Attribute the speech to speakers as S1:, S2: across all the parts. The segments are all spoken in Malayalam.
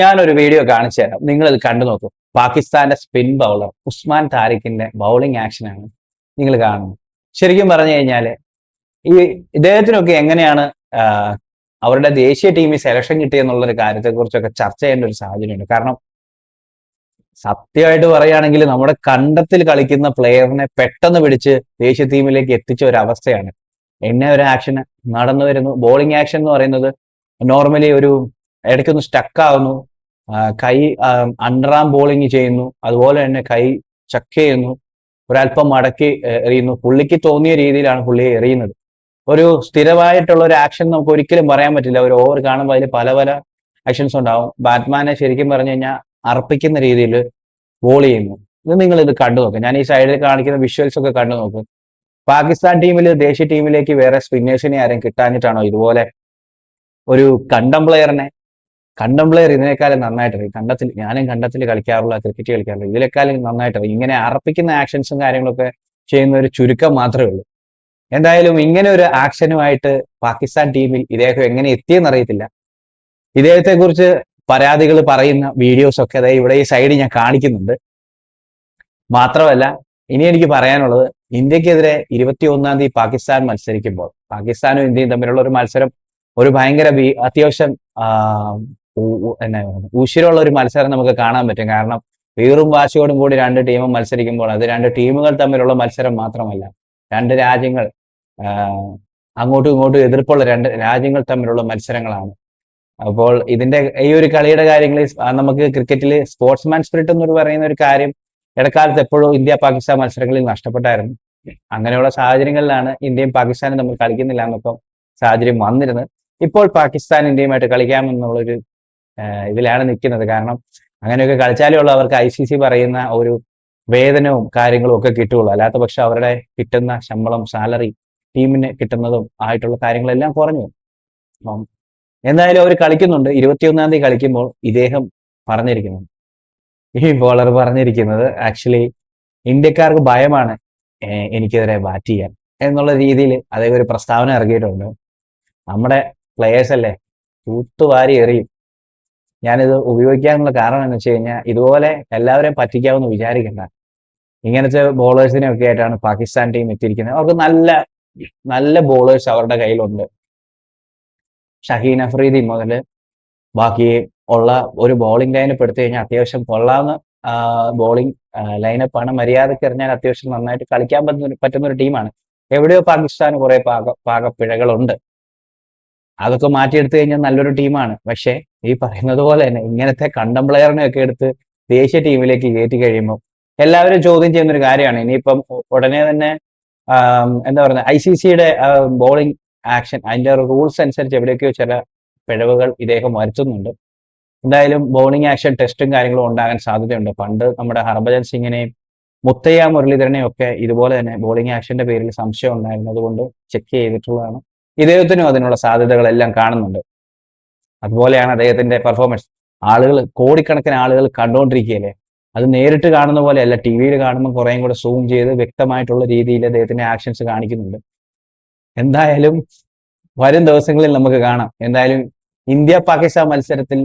S1: ഞാനൊരു വീഡിയോ കാണിച്ചു തരാം. നിങ്ങൾ ഇത് കണ്ടു നോക്കൂ. പാകിസ്ഥാന്റെ സ്പിൻ ബൗളർ ഉസ്മാൻ താരിഖിന്റെ ബൗളിംഗ് ആക്ഷനാണ് നിങ്ങൾ കാണുന്നത്. ശരിക്കും പറഞ്ഞു കഴിഞ്ഞാൽ ഈ ഇദ്ദേഹത്തിനൊക്കെ എങ്ങനെയാണ് അവരുടെ ദേശീയ ടീമിൽ സെലക്ഷൻ കിട്ടിയെന്നുള്ള ഒരു കാര്യത്തെ കുറിച്ചൊക്കെ ചർച്ച ചെയ്യേണ്ട ഒരു സാഹചര്യമുണ്ട്. കാരണം സത്യമായിട്ട് പറയുകയാണെങ്കിൽ നമ്മുടെ കണ്ടത്തിൽ കളിക്കുന്ന പ്ലെയറിനെ പെട്ടെന്ന് പിടിച്ച് ദേശീയ ടീമിലേക്ക് എത്തിച്ച ഒരു അവസ്ഥയാണ്. എന്നെ ഒരു ആക്ഷൻ നടന്നു വരുന്നു. ബോളിംഗ് ആക്ഷൻ എന്ന് പറയുന്നത് നോർമലി ഒരു ഇടയ്ക്കൊന്ന് സ്റ്റക്ക് ആവുന്നു. കൈ അണ്ടറാം ബോളിംഗ് ചെയ്യുന്നു. അതുപോലെ തന്നെ കൈ ചക്ക് ചെയ്യുന്നു. ഒരല്പം മടക്കി എറിയുന്നു. പുള്ളിക്ക് തോന്നിയ രീതിയിലാണ് പുള്ളി എറിയുന്നത്. ഒരു സ്ഥിരമായിട്ടുള്ള ഒരു ആക്ഷൻ നമുക്ക് ഒരിക്കലും പറയാൻ പറ്റില്ല. ഒരു ഓവർ കാണുമ്പോൾ അതിൽ പല പല ആക്ഷൻസ് ഉണ്ടാവും. ബാറ്റ്മാനെ ശരിക്കും പറഞ്ഞു കഴിഞ്ഞാൽ അർപ്പിക്കുന്ന രീതിയിൽ ബോൾ ചെയ്യുന്നു. ഇത് നിങ്ങൾ ഇത് കണ്ടു നോക്കുക ഞാൻ ഈ സൈഡിൽ കാണിക്കുന്ന വിഷ്വൽസ് ഒക്കെ കണ്ടു നോക്കും. പാകിസ്ഥാൻ ടീമിൽ ദേശീയ ടീമിലേക്ക് വേറെ സ്പിന്നേഴ്സിനെ ആരെയും കിട്ടാഞ്ഞിട്ടാണോ ഇതുപോലെ ഒരു കണ്ടം പ്ലെയറിനെ കണ്ടം പ്ലെയർ ഇതിനേക്കാളും നന്നായിട്ട് അറിയും കണ്ടത്തിൽ ഞാനും കണ്ടത്തിൽ കളിക്കാറുള്ള ക്രിക്കറ്റ് കളിക്കാറുള്ള നന്നായിട്ട് അറിയും ഇങ്ങനെ അറപ്പിക്കുന്ന ആക്ഷൻസും കാര്യങ്ങളൊക്കെ ചെയ്യുന്ന ഒരു ചുരുക്കം മാത്രമേ ഉള്ളൂ. എന്തായാലും ഇങ്ങനെ ഒരു ആക്ഷനുമായിട്ട് പാകിസ്ഥാൻ ടീമിൽ ഇദ്ദേഹം എങ്ങനെ എത്തിയെന്ന് അറിയത്തില്ല. ഇദ്ദേഹത്തെ കുറിച്ച് പരാതികൾ പറയുന്ന വീഡിയോസ് ഒക്കെ അതായത് ഇവിടെ ഈ സൈഡിൽ ഞാൻ കാണിക്കുന്നുണ്ട്. മാത്രമല്ല ഇനി എനിക്ക് പറയാനുള്ളത് ഇന്ത്യക്കെതിരെ ഇരുപത്തി ഒന്നാം തീയതി പാകിസ്ഥാൻ മത്സരിക്കുമ്പോൾ പാകിസ്ഥാനും ഇന്ത്യയും തമ്മിലുള്ള ഒരു മത്സരം ഒരു ഭയങ്കര അത്യാവശ്യം എന്നാ ഊശ്വരമുള്ള ഒരു മത്സരം നമുക്ക് കാണാൻ പറ്റും. കാരണം വീറും വാശിയോടും കൂടി രണ്ട് ടീമും മത്സരിക്കുമ്പോൾ അത് രണ്ട് ടീമുകൾ തമ്മിലുള്ള മത്സരം മാത്രമല്ല. രണ്ട് രാജ്യങ്ങൾ അങ്ങോട്ടും ഇങ്ങോട്ടും എതിർപ്പുള്ള രണ്ട് രാജ്യങ്ങൾ തമ്മിലുള്ള മത്സരങ്ങളാണ്. അപ്പോൾ ഇതിന്റെ ഈ ഒരു കളിയുടെ കാര്യങ്ങളിൽ നമുക്ക് ക്രിക്കറ്റിൽ സ്പോർട്സ്മാൻ സ്പിരിറ്റ് എന്ന് പറയുന്ന ഒരു കാര്യം ഇടക്കാലത്ത് എപ്പോഴും ഇന്ത്യ പാകിസ്ഥാൻ മത്സരങ്ങളിൽ നഷ്ടപ്പെട്ടായിരുന്നു. അങ്ങനെയുള്ള സാഹചര്യങ്ങളിലാണ് ഇന്ത്യയും പാകിസ്ഥാനും നമ്മൾ കളിക്കുന്നില്ല എന്നൊക്കെ സാഹചര്യം വന്നിരുന്നത്. ഇപ്പോൾ പാകിസ്ഥാൻ ഇന്ത്യയുമായിട്ട് കളിക്കാമെന്നുള്ളൊരു ഇതിലാണ് നിൽക്കുന്നത് കാരണം അങ്ങനെയൊക്കെ കളിച്ചാലേ ഉള്ളൂ അവർക്ക് ഐ സി സി പറയുന്ന ഒരു വേതനവും കാര്യങ്ങളും ഒക്കെ കിട്ടുള്ളൂ അല്ലാത്ത പക്ഷെ അവരുടെ കിട്ടുന്ന ശമ്പളം സാലറി ടീമിന് കിട്ടുന്നതും ആയിട്ടുള്ള കാര്യങ്ങളെല്ലാം കുറഞ്ഞു. അപ്പം എന്തായാലും അവർ കളിക്കുന്നുണ്ട്. ഇരുപത്തിയൊന്നാം തീയതി കളിക്കുമ്പോൾ ഇദ്ദേഹം പറഞ്ഞിരിക്കുന്നു. ഈ ബോളർ പറഞ്ഞിരിക്കുന്നത് ആക്ച്വലി ഇന്ത്യക്കാർക്ക് ഭയമാണ് എനിക്കെതിരെ ബാറ്റ് ചെയ്യാൻ. എന്നുള്ള രീതിയിൽ അതേ ഒരു പ്രസ്താവന ഇറക്കിയിട്ടുണ്ട്. നമ്മുടെ പ്ലേയേഴ്സ് അല്ലേ തൂത്തുവാരി എറിയും. ഞാനിത് ഉപയോഗിക്കാനുള്ള കാരണം എന്ന് വെച്ച് കഴിഞ്ഞാൽ ഇതുപോലെ എല്ലാവരെയും പറ്റിക്കാമെന്ന് വിചാരിക്കണ്ട. ഇങ്ങനത്തെ ബോളേഴ്സിനെ ഒക്കെ ആയിട്ടാണ് പാകിസ്ഥാൻ ടീം എത്തിയിരിക്കുന്നത്. അവർക്ക് നല്ല നല്ല ബോളേഴ്സ് അവരുടെ കയ്യിലുണ്ട്. ഷഹീൻ അഫ്രീദി മുതൽ ബാക്കി ഉള്ള ഒരു ബോളിംഗ് ലൈനപ്പ് എടുത്തു കഴിഞ്ഞാൽ അത്യാവശ്യം കൊള്ളാവുന്ന ബോളിംഗ് ലൈനപ്പാണ് മര്യാദയ്ക്ക് എറിഞ്ഞാൽ അത്യാവശ്യം നന്നായിട്ട് കളിക്കാൻ പറ്റുന്ന പറ്റുന്ന ഒരു ടീമാണ് എവിടെയോ പാകിസ്ഥാന് കുറെ പാക പാകപ്പിഴകളുണ്ട്. അതൊക്കെ മാറ്റിയെടുത്തു കഴിഞ്ഞാൽ നല്ലൊരു ടീമാണ്. പക്ഷേ ഈ പറയുന്നത് പോലെ തന്നെ ഇങ്ങനത്തെ കണ്ടം പ്ലെയറിനെ ഒക്കെ എടുത്ത് ദേശീയ ടീമിലേക്ക് കയറ്റി കഴിയുമ്പോൾ എല്ലാവരും ചോദ്യം ചെയ്യുന്ന ഒരു കാര്യമാണ്. ഇനിയിപ്പം ഉടനെ തന്നെ എന്താ പറയുക ഐ സി സിയുടെ ബോളിംഗ് ആക്ഷൻ അതിന്റെ റൂൾസ് അനുസരിച്ച് എവിടെയൊക്കെയോ ചില പിഴവുകൾ ഇദ്ദേഹം വരുത്തുന്നുണ്ട്. എന്തായാലും ബോളിംഗ് ആക്ഷൻ ടെസ്റ്റും കാര്യങ്ങളും ഉണ്ടാകാൻ സാധ്യതയുണ്ട്. പണ്ട് നമ്മുടെ ഹർഭജൻ സിംഗിനെയും മുത്തയ്യ മുരളീധരനെയും ഒക്കെ ഇതുപോലെ തന്നെ ബോളിംഗ് ആക്ഷന്റെ പേരിൽ സംശയം ഉണ്ടായിരുന്നത് കൊണ്ട് ചെക്ക് ചെയ്തിട്ടുള്ളതാണ്. ഇദ്ദേഹത്തിനും അതിനുള്ള സാധ്യതകളെല്ലാം കാണുന്നുണ്ട്. അതുപോലെയാണ് അദ്ദേഹത്തിന്റെ പെർഫോമൻസ് ആളുകൾ കോടിക്കണക്കിന് ആളുകൾ കണ്ടുകൊണ്ടിരിക്കുകയല്ലേ അത് നേരിട്ട് കാണുന്ന പോലെയല്ല. ടി വിയിൽ കാണുമ്പോൾ കുറേയും കൂടെ സൂം ചെയ്ത് വ്യക്തമായിട്ടുള്ള രീതിയിൽ അദ്ദേഹത്തിന്റെ ആക്ഷൻസ് കാണിക്കുന്നുണ്ട്. എന്തായാലും വരും ദിവസങ്ങളിൽ നമുക്ക് കാണാം. എന്തായാലും ഇന്ത്യ പാകിസ്ഥാൻ മത്സരത്തിൽ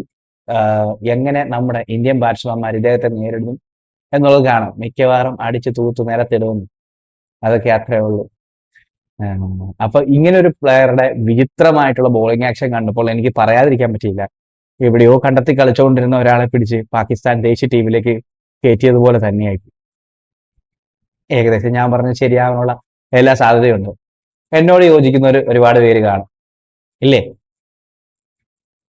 S1: എങ്ങനെ നമ്മുടെ ഇന്ത്യൻ ബാറ്റ്സ്മാൻമാർ ഇദ്ദേഹത്തെ നേരിടും എന്നുള്ളത് കാണാം. മിക്കവാറും അടിച്ചു തൂത്ത് നിരത്തിടുമെന്ന് അതൊക്കെ അത്രേ ഉള്ളൂ. അപ്പൊ ഇങ്ങനെ ഒരു പ്ലെയറുടെ വിചിത്രമായിട്ടുള്ള ബോളിംഗ് ആക്ഷൻ കണ്ടപ്പോൾ എനിക്ക് പറയാതിരിക്കാൻ പറ്റിയില്ല. എവിടെയോ കണ്ടെത്തി കളിച്ചുകൊണ്ടിരുന്ന ഒരാളെ പിടിച്ച് പാകിസ്ഥാൻ ദേശീയ ടീമിലേക്ക് കയറ്റിയതുപോലെ തന്നെയായി. ഏകദേശം ഞാൻ പറഞ്ഞ ശരിയാവാനുള്ള എല്ലാ സാധ്യതയുണ്ട്. എന്നോട് യോജിക്കുന്ന ഒരു ഒരുപാട് പേര് കാണും. ഇല്ലേ?